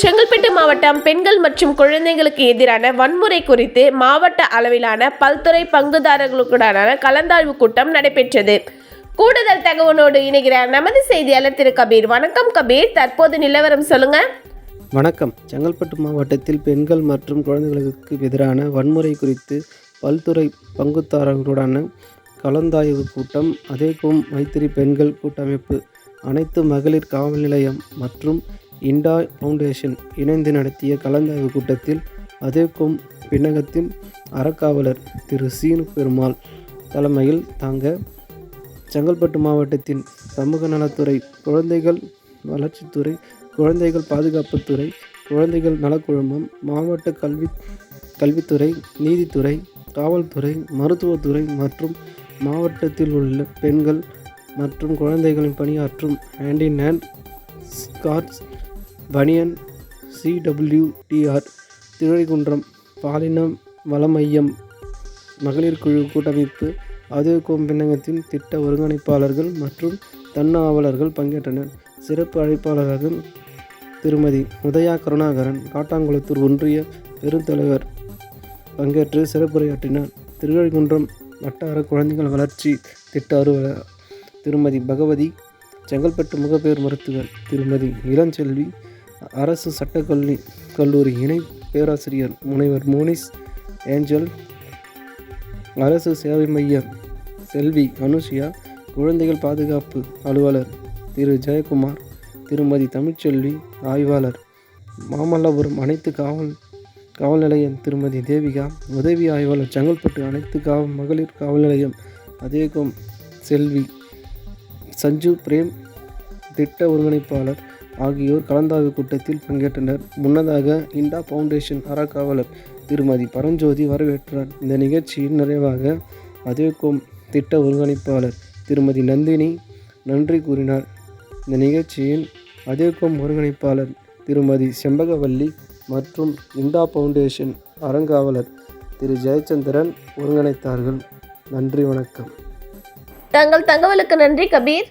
செங்கல்பட்டு மாவட்டம் பெண்கள் மற்றும் குழந்தைகளுக்கு எதிரான வன்முறை குறித்து மாவட்ட அளவிலான பல்துறை பங்குதாரர்களுடனான கலந்தாய்வு கூட்டம் நடைபெற்றது. கூடுதல் தகவலோடு இணைகிறார் நமது செய்தியாளர் திரு. கபீர். வணக்கம் கபீர். தற்போது நிலவரம் சொல்லுங்க. வணக்கம். செங்கல்பட்டு மாவட்டத்தில் பெண்கள் மற்றும் குழந்தைகளுக்கு எதிரான வன்முறை குறித்து பல்துறை பங்குதாரர்களுடனான கலந்தாய்வு கூட்டம் அதேபோல் மைத்திரி பெண்கள் கூட்டமைப்பு அனைத்து மகளிர் காவல் நிலையம் மற்றும் இண்டா ஃபவுண்டேஷன் இணைந்து நடத்திய கலந்தாய்வு கூட்டத்தில் அதேக்கும் பின்னகத்தின் அறக்காவலர் திரு சீனு பெருமாள் தலைமையில் தாங்க செங்கல்பட்டு மாவட்டத்தின் சமூக நலத்துறை குழந்தைகள் வளர்ச்சித்துறை குழந்தைகள் பாதுகாப்புத்துறை குழந்தைகள் நலக்குழுமம் மாவட்ட கல்வி கல்வித்துறை நீதித்துறை காவல்துறை மருத்துவத்துறை மற்றும் மாவட்டத்தில் உள்ள பெண்கள் மற்றும் குழந்தைகளின் பணியாற்றும் ஹேண்ட் இன் ஹேண்ட் ஸ்கார்ஸ் பனியன் சிடபிள்யூடிஆர் திருவைகுன்றம் பாலினம் வள மையம் மகளிர் குழு கூட்டமைப்பு அதுவும் பின்னகத்தின் திட்ட ஒருங்கிணைப்பாளர்கள் மற்றும் தன்னாவலர்கள் பங்கேற்றனர். சிறப்பு அழைப்பாளராக திருமதி உதயா கருணாகரன் காட்டாங்குளத்தூர் ஒன்றிய பெருந்தலைவர் பங்கேற்று சிறப்புரையாற்றினார். திருவழிகுன்றம் வட்டார குழந்தைகள் வளர்ச்சி திட்ட அலுவலர் திருமதி பகவதி செங்கல்பட்டு முகப்பேர் மருத்துவர் திருமதி இளஞ்செல்வி அரசு சட்டக்கல்லூரி கல்லூரி இணை பேராசிரியர் முனைவர் மோனிஸ் ஏஞ்சல் அரசு சேவை மைய செல்வி அனுஷியா குழந்தைகள் பாதுகாப்பு அலுவலர் திரு ஜெயக்குமார் திருமதி தமிழ்ச்செல்வி ஆய்வாளர் மாமல்லபுரம் அனைத்து காவல் காவல் நிலையம் திருமதி தேவிகா உதவி ஆய்வாளர் செங்கல்பட்டு அனைத்து காவல் மகளிர் காவல் நிலையம் அதேகம் செல்வி சஞ்சு பிரேம் திட்ட ஒருங்கிணைப்பாளர் ஆகியோர் கலந்தாய்வு கூட்டத்தில் பங்கேற்றனர். முன்னதாக இண்டா ஃபவுண்டேஷன் அறக்காவலர் திருமதி பரஞ்சோதி வரவேற்றார். இந்த நிகழ்ச்சியின் நிறைவாக அதேகோம் திட்ட ஒருங்கிணைப்பாளர் திருமதி நந்தினி நன்றி கூறினார். இந்த நிகழ்ச்சியின் அதேகோம் ஒருங்கிணைப்பாளர் திருமதி செம்பகவல்லி மற்றும் இண்டா ஃபவுண்டேஷன் அறங்காவலர் திரு ஜெயச்சந்திரன் ஒருங்கிணைத்தார்கள். நன்றி வணக்கம். தங்கள் தகவலுக்கு நன்றி கபீர்.